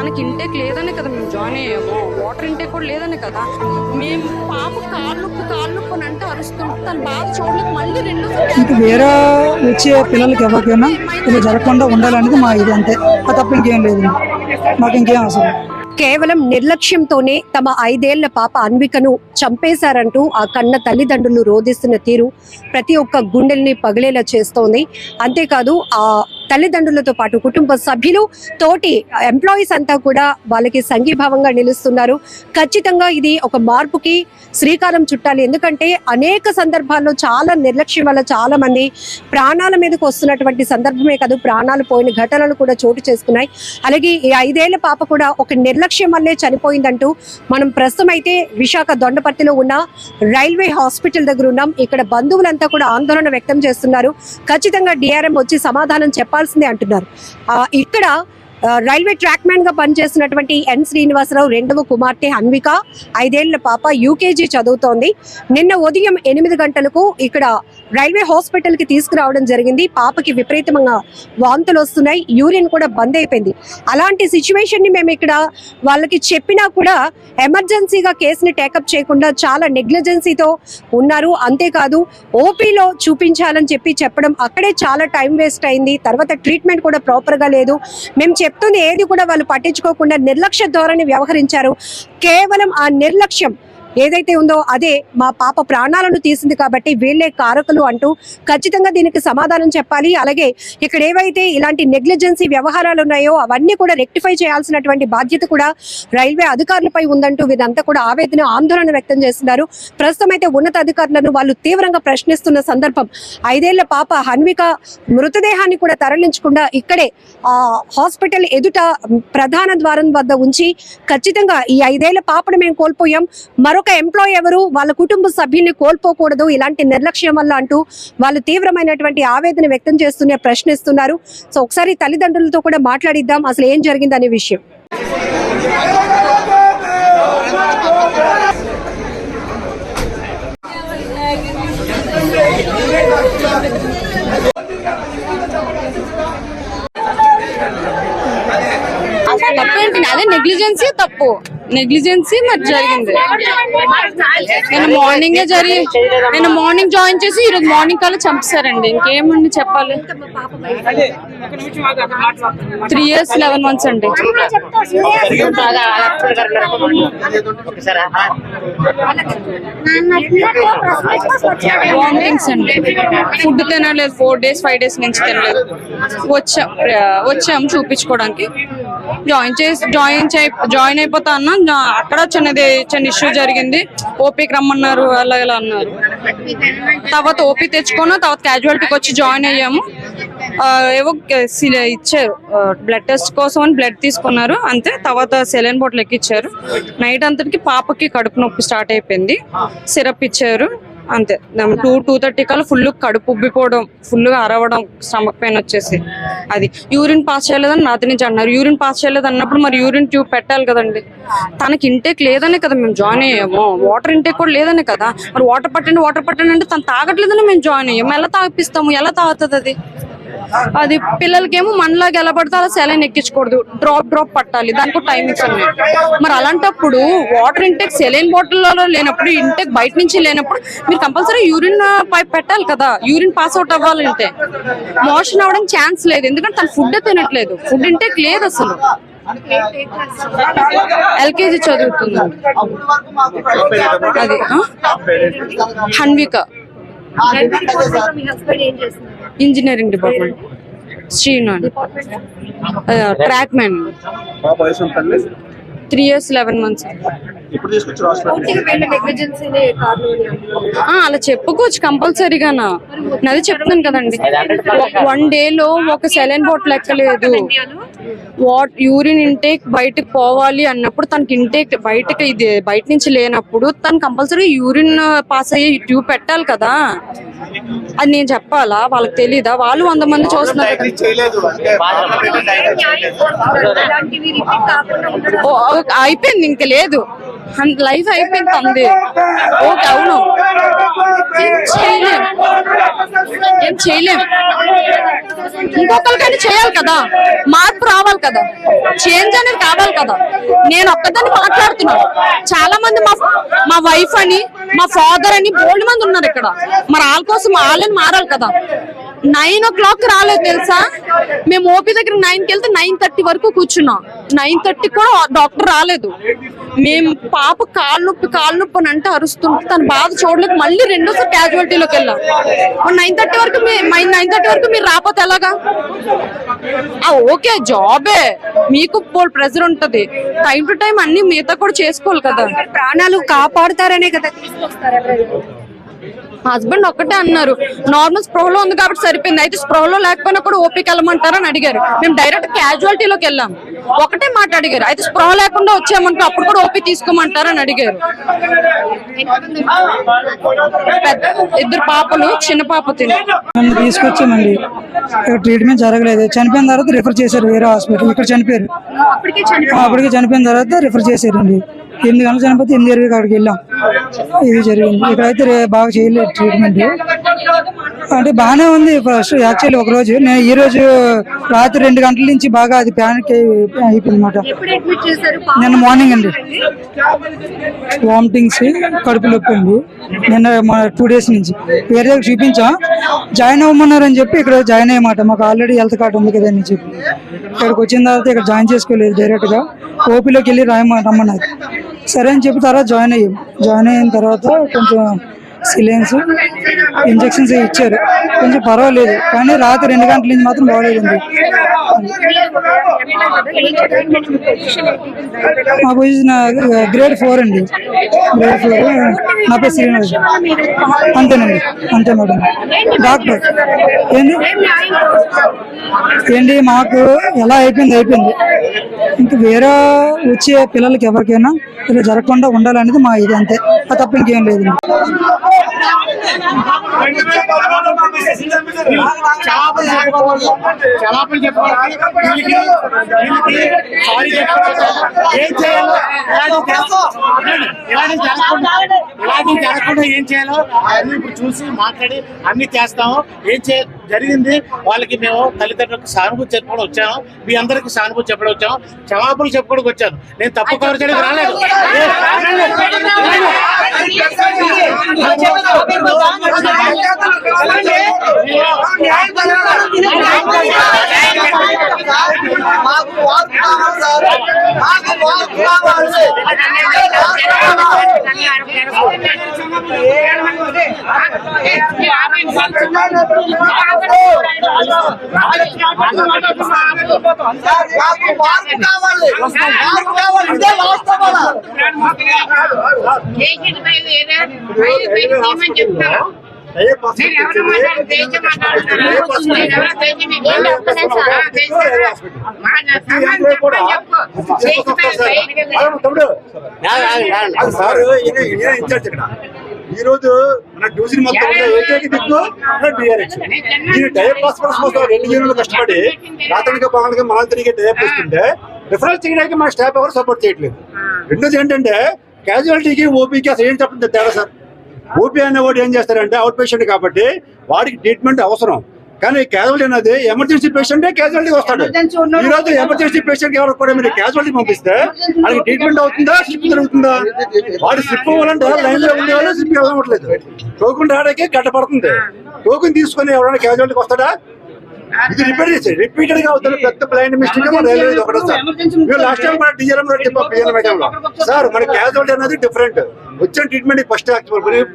తనకి ఇంటేక్ లేదనే కదా మేము జాయిన్ అయ్యాము. వాటర్ ఇంటేక్ కూడా లేదనే కదా. మేము పాప కాళ్ళు నొప్పి కాళ్ళు అని అంటే అరుస్తుంటే తను బాగా చూడలేదు మళ్ళీ రెండు ఇంక వేరే వచ్చే పిల్లలకి ఎవరికైనా ఇలా జరగకుండా ఉండాలనేది మా ఇది అంతే. తప్ప ఇంకేం లేదు. మాకు ఇంకేం అవసరం కేవలం నిర్లక్ష్యంతోనే తమ ఐదేళ్ళ పాప అన్వికను చంపేశారంటూ ఆ కన్న తల్లిదండ్రులు రోధిస్తున్న తీరు ప్రతి ఒక్క గుండెల్ని పగిలేలా చేస్తోంది. అంతేకాదు ఆ తల్లిదండ్రులతో పాటు కుటుంబ సభ్యులు తోటి ఎంప్లాయీస్ అంతా కూడా వాళ్ళకి సంఘీభావంగా నిలుస్తున్నారు. ఖచ్చితంగా ఇది ఒక మార్పుకి శ్రీకారం చుట్టాలి. ఎందుకంటే అనేక సందర్భాల్లో చాలా నిర్లక్ష్యం వల్ల చాలా మంది ప్రాణాల మీదకు వస్తున్నటువంటి సందర్భమే కాదు ప్రాణాలు పోయిన ఘటనలు కూడా చోటు చేసుకున్నాయి. అలాగే ఈ ఐదేళ్ళ పాప కూడా ఒక నిర్లక్ష్యం వల్లే చనిపోయిందంటూ మనం ప్రస్తుతం అయితే విశాఖ దొండపర్తిలో ఉన్న రైల్వే హాస్పిటల్ దగ్గర ఉన్నాం. ఇక్కడ బంధువులంతా కూడా ఆందోళన వ్యక్తం చేస్తున్నారు. ఖచ్చితంగా డిఆర్ఎం వచ్చి సమాధానం చెప్పాల్సిందే అంటున్నారు. ఆ, ఇక్కడ రైల్వే ట్రాక్ మ్యాన్గా పనిచేస్తున్నటువంటి ఎన్ శ్రీనివాసరావు రెండవ కుమార్తె అన్విక ఐదేళ్ళ పాప యూకేజీ చదువుతోంది. నిన్న ఉదయం ఎనిమిది గంటలకు ఇక్కడ రైల్వే హాస్పిటల్కి తీసుకురావడం జరిగింది. పాపకి విపరీతంగా వాంతులు వస్తున్నాయి. యూరిన్ కూడా బంద్ అయిపోయింది. అలాంటి సిచ్యువేషన్ని మేము ఇక్కడ వాళ్ళకి చెప్పినా కూడా ఎమర్జెన్సీగా కేసుని టేకప్ చేయకుండా చాలా నెగ్లిజెన్సీతో ఉన్నారు. అంతేకాదు ఓపీలో చూపించాలని చెప్పి చెప్పడం అక్కడే చాలా టైం వేస్ట్ అయింది. తర్వాత ట్రీట్మెంట్ కూడా ప్రాపర్గా లేదు. మేము చెప్తుంది ఏది కూడా వాళ్ళు పట్టించుకోకుండా నిర్లక్ష్య ధోరణి వ్యవహరించారు. కేవలం ఆ నిర్లక్ష్యం ఏదైతే ఉందో అదే మా పాప ప్రాణాలను తీసింది కాబట్టి వీళ్ళే కారకులు అంటూ ఖచ్చితంగా దీనికి సమాధానం చెప్పాలి. అలాగే ఇక్కడ ఏవైతే ఇలాంటి నెగ్లిజెన్సీ వ్యవహారాలు ఉన్నాయో అవన్నీ కూడా రెక్టిఫై చేయాల్సినటువంటి బాధ్యత కూడా రైల్వే అధికారులపై ఉందంటూ వీరంతా కూడా ఆవేదన ఆందోళన వ్యక్తం చేస్తున్నారు. ప్రస్తుతం అయితే ఉన్నత అధికారులను వాళ్ళు తీవ్రంగా ప్రశ్నిస్తున్న సందర్భం ఐదేళ్ళ పాప హన్విక మృతదేహాన్ని కూడా తరలించకుండా ఇక్కడే ఆ హాస్పిటల్ ఎదుట ప్రధాన ద్వారం వద్ద ఉంచి ఖచ్చితంగా ఈ ఐదేళ్ళ పాపను మేము కోల్పోయాం. మరో మరొక ఎంప్లాయ్ ఎవరు? వాళ్ళ కుటుంబ సభ్యుల్ని కోల్పోకూడదు ఇలాంటి నిర్లక్ష్యం వల్ల అంటూ వాళ్ళు తీవ్రమైనటువంటి ఆవేదన వ్యక్తం చేస్తూనే ప్రశ్నిస్తున్నారు. సో ఒకసారి తల్లిదండ్రులతో కూడా మాట్లాడిద్దాం అసలు ఏం జరిగిందనే విషయం. జరిగింది. అదే నెగ్లిజెన్సీ తప్పు. నెగ్లిజెన్సీ మరి జరిగింది. నేను మార్నింగే జరిగి నేను మార్నింగ్ జాయిన్ చేసి ఈరోజు మార్నింగ్ కల్లా చంపేశారండి. ఇంకేమండి చెప్పాలి? త్రీ ఇయర్స్ లెవెన్ మంత్స్ అండి. వామిటింగ్స్ అండి. ఫుడ్ తినలేదు. ఫోర్ డేస్ ఫైవ్ డేస్ నుంచి తినలేదు. వచ్చాం వచ్చాం చూపించుకోవడానికి. జాయిన్ చేసి జాయిన్ చేయి జాయిన్ అయిపోతా అన్నా అక్కడ చిన్నది చిన్న ఇష్యూ జరిగింది. ఓపీకి రమ్మన్నారు అలా ఇలా అన్నారు. తర్వాత ఓపీ తెచ్చుకున్నా తర్వాత క్యాజువాలిటీకి వచ్చి జాయిన్ అయ్యాము. ఏవో సి- ఇచ్చారు. బ్లడ్ టెస్ట్ కోసం అని బ్లడ్ తీసుకున్నారు అంతే. తర్వాత సెలైన్ బాటిల్ ఎక్కిచ్చారు. నైట్ అంతటికి పాపకి కడుపు నొప్పి స్టార్ట్ అయిపోయింది. సిరప్ ఇచ్చారు. అంతే. టూ టూ థర్టీ కల్లా ఫుల్ కడుపు ఉబ్బిపోవడం ఫుల్గా అరవడం స్టమక్ పెయిన్ వచ్చేసి. అది. యూరిన్ పాస్ చేయలేదని రాత్రి నుంచి అన్నారు. యూరిన్ పాస్ చేయలేదు అన్నప్పుడు మరి యూరిన్ ట్యూబ్ పెట్టాలి కదండి. తనకి ఇంటేక్ లేదనే కదా మేము జాయిన్ అయ్యాము. వాటర్ ఇంటేక్ కూడా లేదనే కదా. మరి వాటర్ పట్టండి వాటర్ పట్టండి అంటే తను తాగట్లేదని మేము జాయిన్ అయ్యాము. ఎలా తాగిపిస్తాము? ఎలా తాగుతుంది అది? అది పిల్లలకేమో మనలాగా ఎలా పడితే అలా సెలైన్ ఎక్కించకూడదు. డ్రాప్ డ్రాప్ పట్టాలి. దానికి టైమింగ్స్ ఉన్నాయి మరి అలాంటప్పుడు వాటర్ ఇంటెక్ సెలైన్ బాటిల్లో లేనప్పుడు ఇంటెక్ బయట నుంచి లేనప్పుడు మీరు కంపల్సరీ యూరిన్ పైప్ పెట్టాలి కదా. యూరిన్ పాస్ అవుట్ అవ్వాలంటే. మోషన్ అవ్వడం ఛాన్స్ లేదు. ఎందుకంటే తను ఫుడ్ తినట్లేదు. ఫుడ్ ఇంటెక్ లేదు అసలు. ఎల్కేజీ చదువుతుంది. అది? Hanvika. Engineering department. Srinath track man three years eleven months. ఇప్పుడు తీసుకొచ్చి హాస్పిటల్ అలా చెప్పుకోవచ్చు కంపల్సరీగానా? అది చెప్తున్నాను కదండి. వన్ డే లో ఒక సెలైన్ బాటిల్ ఎక్కలేదు. వాట్ యూరిన్ ఇంటేక్ బయటకు పోవాలి అన్నప్పుడు తనకి ఇంటేక్ బయటకి ఇది బయట నుంచి లేనప్పుడు తను కంపల్సరీ యూరిన్ పాస్ అయ్యే ట్యూబ్ పెట్టాలి కదా. అది నేను చెప్పాలా? వాళ్ళకి తెలీదా? వాళ్ళు వంద మంది చూస్తున్నారు కదా. చేయలేదు. అంటే ఓ, ఓ- అయిపోయింది ఇంక లేదు. లైఫ్ అయిపోయింది అంది ఓకే అవును. ఏం చేయలేం. ఏం చేయలేం. ఇంకొకరికైనా చేయాలి కదా. మార్పు రావాలి కదా. చేంజ్ అనేది కావాలి కదా. నేను ఒక్కదాన్ని మాట్లాడుతున్నాను. చాలా మంది మా మా వైఫ్ అని మా ఫాదర్ అని బోల్డ్ మంది ఉన్నారు ఇక్కడ. మరి వాళ్ళ కోసం వాళ్ళని మారాలి కదా. నైన్ ఓ క్లాక్ రాలేదు తెలుసా? మేము ఓపీ దగ్గర నైన్కి వెళ్తే నైన్ థర్టీ వరకు కూర్చున్నాం. నైన్ థర్టీ కూడా డాక్టర్ రాలేదు. మేము పాప కాలు నొప్పి కాలు నొప్పి అని అంటే అరుస్తుంది తన బాధ చూడలేక మళ్ళీ రెండోసారి క్యాజువాలిటీలోకి వెళ్ళాం. నైన్ థర్టీ వరకు నైన్ థర్టీ వరకు మీరు రాకపోతే ఎలాగా? ఆ ఓకే జాబే. మీకు ప్రెజర్ ఉంటది. టైం టు టైం అన్ని మిగతా కూడా చేసుకోవాలి కదా. ప్రాణాలు కాపాడుతారనే కదా తీసుకొస్తారు హస్బెండ్ ఒక్కటే అన్నారు. నార్మల్ స్పృహలో ఉంది కాబట్టి సరిపోయింది. అయితే స్పృహలో లేకపోయినా కూడా ఓపిక వెళ్ళమంటారని అడిగారు. మేము డైరెక్ట్ క్యాజువాలిటీలోకి వెళ్ళాం. ఒకటే మాట అడిగారు. అయితే స్పృహ లేకుండా వచ్చామంటే అప్పుడు కూడా ఓపీ తీసుకోమంటారని అడిగారు. పెద్ద ఇద్దరు పాపలు చిన్న పాప తిని. తీసుకొచ్చామండి ట్రీట్మెంట్ జరగలేదు. చనిపోయిన తర్వాత రిఫర్ చేశారు వేరే హాస్పిటల్ ఇక్కడ చనిపోయారు. అప్పటికి చనిపోయిన తర్వాత రిఫర్ చేశారండి. ఎనిమిది గంటలు చనిపోతే ఎనిమిది ఇరవై అక్కడికి వెళ్ళాం. ఇది జరిగింది. ఇక్కడైతే బాగా చేయలేదు ట్రీట్మెంట్ అంటే బాగానే ఉంది ఫస్ట్ యాక్చువల్లీ ఒక రోజు. నేను ఈ రోజు రాత్రి రెండు గంటల నుంచి బాగా అది ప్యానిక్ అయిపోయింది అనమాట నిన్న మార్నింగ్ అండి. వామిటింగ్స్ కడుపు నొప్పి అండి నిన్న మా టూ డేస్ నుంచి. వేరే దగ్గర చూపించాం. జాయిన్ అవ్వమన్నారని చెప్పి ఇక్కడ జాయిన్ అయ్యమాట. మాకు ఆల్రెడీ హెల్త్ కార్డు ఉంది కదా అని చెప్పి. ఇక్కడికి వచ్చిన తర్వాత ఇక్కడ జాయిన్ చేసుకోలేదు డైరెక్ట్గా ఓపీలోకి వెళ్ళి రాయమ రమ్మన్నారు. సరే అని చెప్పి తర్వాత జాయిన్ అయ్యాం. జాయిన్ అయిన తర్వాత కొంచెం సిలెన్స్ ఇంజెక్షన్స్ ఇచ్చారు. కొంచెం పర్వాలేదు. కానీ రాత్రి రెండు గంటల నుంచి మాత్రం బాగలేదండి. మా పొజిషన్ గ్రేడ్ ఫోర్ అండి. Grade four. నా పేరు శ్రీనివాస్. అంతేనండి. అంతే మేడం. డాక్టర్. ఏంది? ఏంటి మాకు ఎలా అయిపోయింది? అయిపోయింది. ఇంక వేరే వచ్చే పిల్లలకి ఎవరికైనా ఇలా జరగకుండా ఉండాలనేది మా ఇది అంతే. ఆ తప్ప ఇంకేం లేదు క్షమాపణ చెప్పాలి వీళ్ళకి వీళ్ళకి సారీ చెప్పాలి ఏం చేయాలో ఇలాంటి జరగకుండా ఇలాంటి జరగకుండా ఏం చేయాలో అన్ని ఇప్పుడు చూసి మాట్లాడి అన్ని చేస్తాము. ఏం చేయాలి జరిగింది వాళ్ళకి మేము తల్లిదండ్రులకు సానుభూతి చెప్పుకోవడం వచ్చాము మీ అందరికి సానుభూతి చెప్పడం వచ్చాము క్షమాపణలు చెప్పుకోవడానికి వచ్చాను నేను తప్పు కవర్ చేయడానికి రాలేదు ఏ, మాకు కావాలి సార్ ఇన్ఛార్జ్ ఇక్కడ ఈ రోజు మన డివిజన్ మొత్తం ఏకైక దిక్కు డిఆర్ఎక్స్ ఈ డయప్ హాస్పిటల్స్ కోసం రెండు యూనిట్లు కష్టపడి రాత్రికి భాగంగా మనం తిరిగి డయప్ ఇస్తుంటే రిఫరల్ చేయడానికి మన స్టాఫ్ ఎవరు సపోర్ట్ చేయట్లేదు. రెండోది ఏంటంటే క్యాజువాలిటీకి ఓపీకి అసలు ఏం చెప్పండి తేడా సార్? ఓపీ అనేవాడు ఏం చేస్తారంటే అవుట్ పేషెంట్ కాబట్టి వాడికి ట్రీట్మెంట్ అవసరం. కానీ క్యాజువాలిటీ అనేది ఎమర్జెన్సీ పేషెంట్ క్యాజువాలిటీ వస్తాడు. ఈ రోజు ఎమర్జెన్సీ పేషెంట్ ఎవరు కూడా మీరు క్యాజువాలిటీ పంపిస్తే వాళ్ళకి ట్రీట్మెంట్ అవుతుందా స్లిప్ జరుగుతుందా వాడు స్లిప్ అవ్వాలంటే లైన్లో ఉండే వాళ్ళు స్లిప్ వెళ్ళవట్లేదు టోకెన్ రావడానికి గడ్డ పడుతుంది టోకెన్ తీసుకొని ఎవరైనా క్యాజువాలిటీకి వస్తాడా? ఇది రిపీట్ చేసి రిపీటెడ్గా అవుతుంది పెద్ద బ్లైండ్ మిస్టేక్ మన రైల్వే ఒకటే సార్. మీరు లాస్ట్ టైం మన డిజలం పిఎల్ మేడం లో. సార్ మన క్యాజువాలిటీ అనేది డిఫరెంట్ వచ్చిన treatment first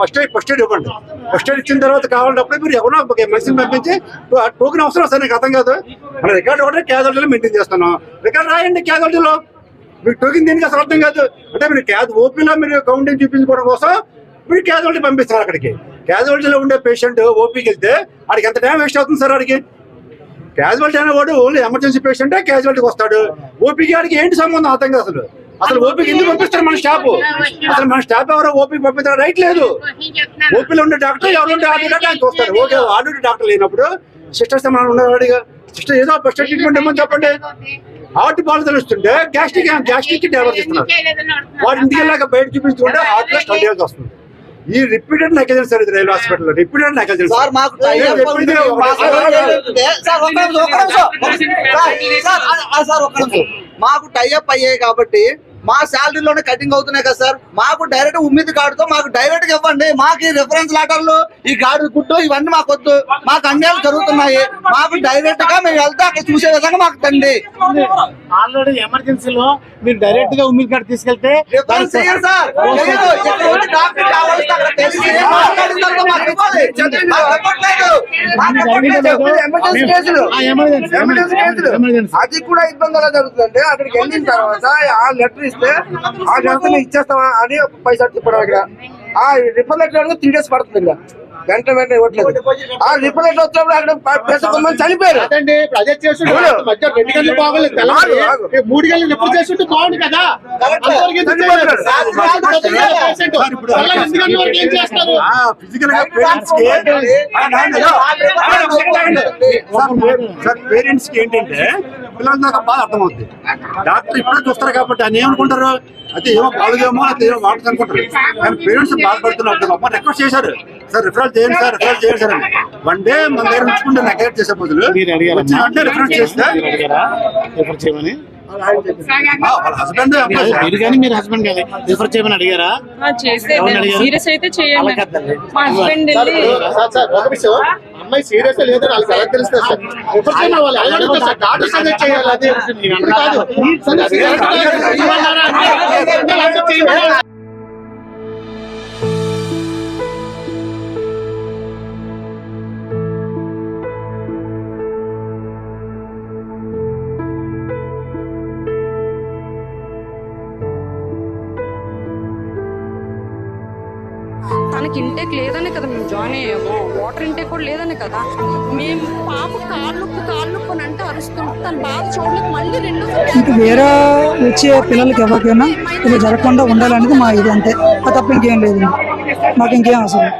first first aid ఇవ్వండి. ఫస్ట్ ఎయిడ్ ఇచ్చిన తర్వాత కావాలన్నప్పుడు మీరు ఎవరో మనిషిని పంపించి ఆ టోకెన్ అవసరం సార్ నాకు అర్థం కాదు. మన రికార్డ్ ఒకటే క్యాజువాలిటీలో మెయింటైన్ చేస్తున్నాం. రికార్డ్ రాయండి క్యాజువాలిటీలో మీకు టోకెన్ దీనికి అసలు అర్థం కాదు? అంటే మీరు క్యాజ్ ఓపీలో మీరు కౌంటింగ్ చూపించుకోవడం కోసం మీరు క్యాజువాలిటీ పంపిస్తారు అక్కడికి. క్యాజువాలిటీలో ఉండే పేషెంట్ ఓపీకి వెళ్తే వాడికి ఎంత టైం వేస్ట్ అవుతుంది సార్ వాడికి క్యాజువాలిటీ అనేవాడు ఓన్లీ ఎమర్జెన్సీ పేషెంట్ క్యాజువాలిటీకి వస్తాడు. ఓపీకి వాడికి ఏంటి సంబంధం అర్థం అసలు. అసలు ఓపీకి ఎందుకు పంపిస్తారు మన స్టాఫ్ అసలు మన స్టాఫ్ ఎవరో ఓపీకి పంపించారు రైట్ లేదు. ఓపీలో ఉండే డాక్టర్ ఎవరు ఉంటే ఆర్డీ డాక్టర్ ఆయన చూస్తారు ఓకే ఆర్డీ డాక్టర్ లేనప్పుడు సిస్టర్స్ ఏమైనా ఉన్నవాడిగా సిస్టర్ ఏదో ఫస్ట్ ట్రీట్మెంట్ ఇవ్వమని చెప్పండి. హార్ట్ బాల్ తెలుస్తుంటే గ్యాస్ట్రిక్ గ్యాస్ట్రిక్ డెవలప్ ఇస్తున్నారు వాడి ఇంటికి వెళ్ళాక బయట చూపిస్తుంటే హార్ట్లో చేయాల్సి వస్తుంది. ఈ రిపీటెడ్ నెగ్లిజెన్స్ సార్ ఇది railway hospital repeated negligence sir మాకు సార్ మాకు టైఅప్ అయ్యాయి కాబట్టి మా శాలరీలోనే కటింగ్ అవుతున్నాయి కదా సార్. మాకు డైరెక్ట్ ఉమ్మిది కార్డుతో మాకు డైరెక్ట్గా ఇవ్వండి. మాకు ఈ రిఫరెన్స్ లెటర్లు ఈ గాడి గుట్టు ఇవన్నీ మాకు వద్దు. మాకు అన్యాయాలు జరుగుతున్నాయి. మాకు డైరెక్ట్గా మేము వెళ్తే అక్కడ చూసే విధంగా మాకు తండి ఆల్రెడీ ఎమర్జెన్సీలో మీరు డైరెక్ట్గా ఉమ్మిది కార్డు తీసుకెళ్తే అది కూడా ఇబ్బంది ఎలా జరుగుతుందంటే అక్కడికి వెళ్ళిన తర్వాత ఆ లెటర్ ఇస్తే ఆ లెటర్ ఇచ్చేస్తావా అని పైసా చెప్పాడు అక్కడ ఆ రిఫర్ త్రీ డేస్ పడుతుంది ఇంకా గంట వెంటనే ఇవ్వట్లేదు ఆ రిఫర్ లెటర్ వచ్చినప్పుడు అక్కడ ప్రెస్ కొంతమంది చనిపోయారు అదే చేస్తుంటే మధ్య రెండు గంటలు బాగోలేదు మూడు గంటలు ఎప్పుడు చేస్తుంటే బాగుంది కదా ఫిజికల్గా పేరెంట్స్కి పేరెంట్స్ ఏంటంటే పిల్లల దాకా బాధ అర్థమవుతుంది డాక్టర్ ఇప్పుడే చూస్తారు కాబట్టి ఆయన ఏమనుకుంటారు అయితే ఏమో బాగుదేమో అయితే ఏమో వాడుతుంది అనుకుంటారు కానీ పేరెంట్స్ బాధపడుతున్నారు అమ్మ రిక్వెస్ట్ చేశారు సార్ రిఫరల్ చేయండి సార్ రిఫరల్ చేయండి సార్ అని. వన్ డే మన దగ్గర ఉంచుకుంటే నెగ్లెక్ట్ చేసే బదులు? మీరు అడిగారా? వచ్చిన వెంటనే రిఫరల్ చేస్తే? మీరు అడిగారా? రిఫర్ చేయమని? ఆ, వాళ్ళ హస్బెండ్ మీరు కానీ మీరు హస్బెండ్ కానీ రిఫర్ చేయమని అడిగారా? చేస్తే ఎవరిని అడిగారు? సీరియస్ అయితే చేయండి. అలా కాదండి. మా హస్బెండ్ వెళ్ళి సార్ సార్ ఒక విషయం అమ్మాయి సీరియస్ లేదు వాళ్ళకి ఎలా తెలుస్తుంది సార్? రిఫర్ వాళ్ళు ఎలా అడుగుతారు సార్? డాక్టర్ సజెస్ట్ చేయాలి. అది ఇప్పుడు కాదు? అంటే ఇంటేక్ లేదనే కదా మేము జాయిన్ అయ్యాము. వాటర్ ఇంటేక్ కూడా లేదనే కదా. మేము పాప కాళ్ళు కాళ్ళు అని అంటే అరుస్తుంటే తన బాధ చూడలేక మళ్ళీ రెండు ఇంకా వేరే వచ్చే పిల్లలకి ఎవరికైనా ఇలా జరగకుండా ఉండాలనేది మా ఇది అంతే. తప్ప ఇంకేం లేదు. మాకు ఇంకేం అవసరం